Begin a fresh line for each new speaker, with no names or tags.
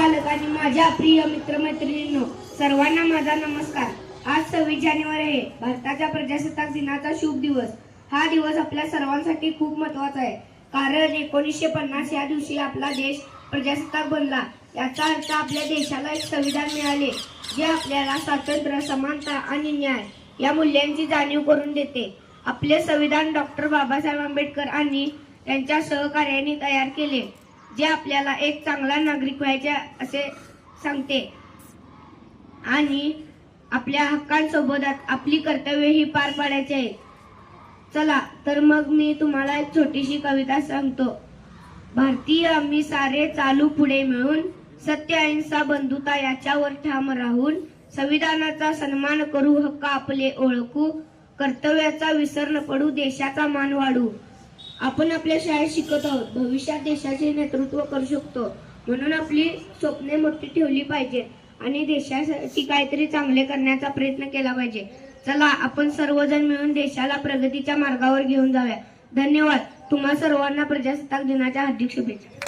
पालक आणि माझ्या प्रिय मित्रमैत्रिणींनो सर्वांना माझा नमस्कार. आज सव्वीस जानेवारी आहे. भारताच्या प्रजासत्ताक दिनाचा शुभ दिवस. हा दिवस आपल्या सर्वांसाठी खूप महत्त्वाचा आहे. कारण एकोणीसशे पन्नास या दिवशी आपला देश प्रजासत्ताक बनला. याचा अर्थ आपल्या देशाला एक संविधान मिळाले जे आपल्याला स्वातंत्र्य समानता आणि न्याय या मूल्यांची जाणीव करून देते. आपले संविधान डॉक्टर बाबासाहेब आंबेडकर आणि त्यांच्या सहकार्याने तयार केले. जे आपल्याला एक चांगला नागरिक व्हायचे असे सांगते. आणि आपल्या हक्कांसोबत आपली कर्तव्यही पार पाडायची आहेत चला तर मग मी तुम्हाला एक छोटीशी कविता सांगतो. भारतीय आम्ही सारे चालू पुढे मिळून सत्य अहिंसा बंधुता याच्यावर ठाम राहून संविधानाचा सन्मान करू हक्क आपले ओळखू कर्तव्याचा विसर न पडू देशाचा मान वाढू. आपण आपल्या शाळेत शिकत आहोत. भविष्यात देशाचे नेतृत्व करू शकतो. म्हणून आपली स्वप्ने मोठी ठेवली पाहिजेत आणि देशासाठी काहीतरी चांगले करण्याचा प्रयत्न केला पाहिजे. चला आपण सर्वजण मिळून देशाला प्रगतीच्या मार्गावर घेऊन जाऊया. धन्यवाद. तुम्हा सर्वांना प्रजासत्ताक दिनाच्या हार्दिक शुभेच्छा.